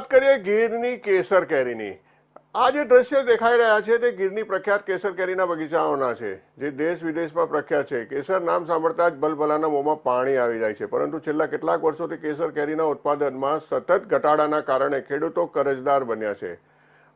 વાત કરીએ ગીરની કેસર કેરીની. આ જે દ્રશ્ય દેખાઈ રહ્યા છે તે ગીરની પ્રખ્યાત કેસર કેરીના બગીચાઓના છે, જે દેશ વિદેશમાં પ્રખ્યાત છે. કેસર નામ સાંભળતા જ બલબલાના મોંમાં પાણી આવી જાય છે, પરંતુ છેલ્લા કેટલાક વર્ષોથી કેસર કેરીના ઉત્પાદનમાં સતત ઘટાડાના કારણે ખેડૂતો કરજદાર બન્યા છે.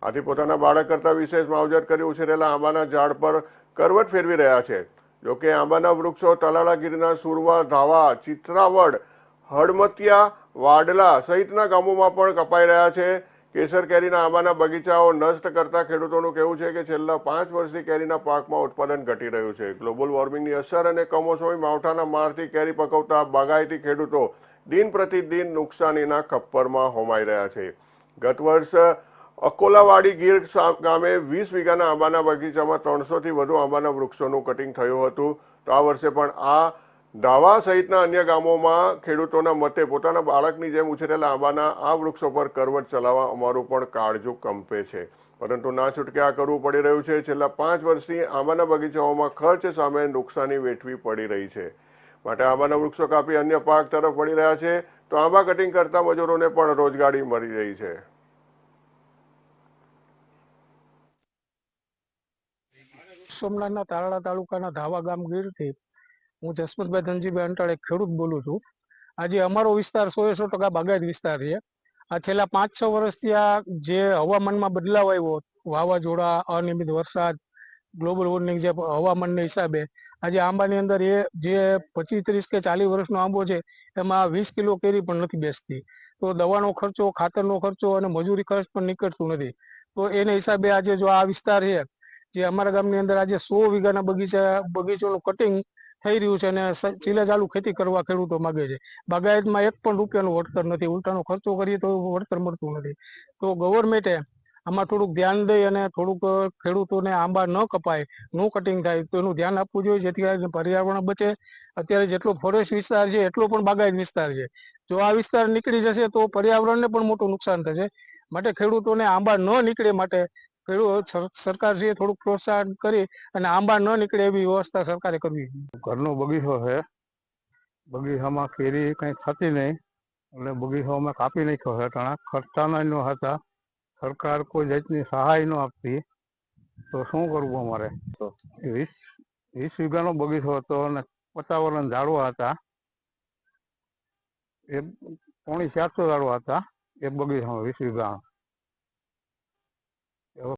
આથી પોતાના બાળક કરતા વિશેષ માવજત કરી ઉછેરેલા આંબાના ઝાડ પર કરવટ ફેરવી રહ્યા છે. જોકે આંબાના વૃક્ષો તલાળાગીરના સુરવા, ધાવા, ચિત્રાવડ, હળમતિયા વાડલા સહિતના ગામોમાં પણ કપાઈ રહ્યા છે. કેસર કેરીના આંબાના બગીચાઓ નષ્ટ કરતા ખેડૂતોનું કહેવું છે કે છેલ્લા પાંચ વર્ષથી કેરીના પાકમાં ઉત્પાદન ઘટી રહ્યું છે. ગ્લોબલ વોર્મિંગની અસર અને કમોસમી માવઠાના મારથી કેરી પકવતા બાગાયતી ખેડૂતો દિન પ્રતિદિન નુકસાનીના ખપ્પરમાં હોમાઈ રહ્યા છે. ગત વર્ષ અકોલાવાડી ગીર ગામે વીસ વીઘાના આંબાના બગીચામાં ત્રણસોથી વધુ આંબાના વૃક્ષોનું કટિંગ થયું હતું. તો આ વર્ષે પણ આ ધાવા સહિતના અન્ય ગામોમાં ખેડૂતોના મતે પોતાના બાળકની જેમ ઉછરેલા આંબાના આ વૃક્ષો પર કરવટ ચલાવવા અમારું પણ કાળજું કંપે છે. પરંતુ ના છૂટકે આ કરવું પડી રહ્યું છે. છેલ્લા પાંચ વર્ષથી આંબાના બગીચાઓમાં ખર્ચ સામે નુકસાની વેઠવી પડી રહી છે. માટે આંબાના વૃક્ષો કાપી અન્ય પાક તરફ વળી રહ્યા છે. તો આંબા કટિંગ કરતા મજૂરોને પણ રોજગારી મળી રહી છે. સોમનાથના તારડા તાલુકાના ધાવા ગામ ગીરથી હું જસમતભાઈ ધનજીભાઈ અંટાળે ખેડૂત બોલું છું. આજે અમારો વિસ્તાર સો સો ટકા બાગાયત વિસ્તાર છે. આ છેલ્લા પાંચ છ વર્ષથી આ જે હવામાનમાં બદલાવ આવ્યો, વાવાઝોડા, અનિયમિત વરસાદ, ગ્લોબલ વોર્મિંગ જે હવામાનના હિસાબે, આજે આંબાની અંદર એ જે પચીસ ત્રીસ કે ચાલીસ વર્ષનો આંબો છે, એમાં વીસ કિલો કેરી પણ નથી બેસતી. તો દવાનો ખર્ચો, ખાતરનો ખર્ચો અને મજૂરી ખર્ચ પણ નીકળતું નથી. તો એને હિસાબે આજે જો આ વિસ્તાર છે, જે અમારા ગામની અંદર આજે સો વીઘાના બગીચા, બગીચાનું કટિંગ થઈ રહ્યું છે અને ચીલા ખેતી કરવા ખેડૂતો માગે છે. બાગાયતમાં એક પણ રૂપિયાનું વળતર નથી. ઉલટાનો ખર્ચો કરીએ તો વળતર મળતું નથી. તો ગવર્મેન્ટે આમાં થોડુંક ધ્યાન દઈ અને થોડુંક ખેડૂતોને આંબા ન કપાય, નો કટિંગ થાય, તો એનું ધ્યાન આપવું જોઈએ જેથી પર્યાવરણ બચે. અત્યારે જેટલો ફોરેસ્ટ વિસ્તાર છે, એટલો પણ બાગાયત વિસ્તાર છે. જો આ વિસ્તાર નીકળી જશે તો પર્યાવરણને પણ મોટું નુકસાન થશે. માટે ખેડૂતોને આંબા ન નીકળે માટે ખેડૂત સર- સરકાર છે થોડુંક પ્રોત્સાહન કરી અને આંબા ન નીકળે એવી વ્યવસ્થા સરકારે કરવી ઘરનો બગીચો છે. બગીચામાં કેરી કઈ થતી નહીં એટલે બગીચો અમે કાપી નાખ્યો છે. ઘણા ખર્ચાના ન હતા. સરકાર કોઈ જાતની સહાય ન આપતી. તો શું કરવું અમારે? વીસ વીસ વીઘાનો બગીચો હતો અને પચાસ વર્ષના ઝાડવા હતા. એ પોણી ચારસો ઝાડવા હતા એક બગીચામાં, વીસ વીઘા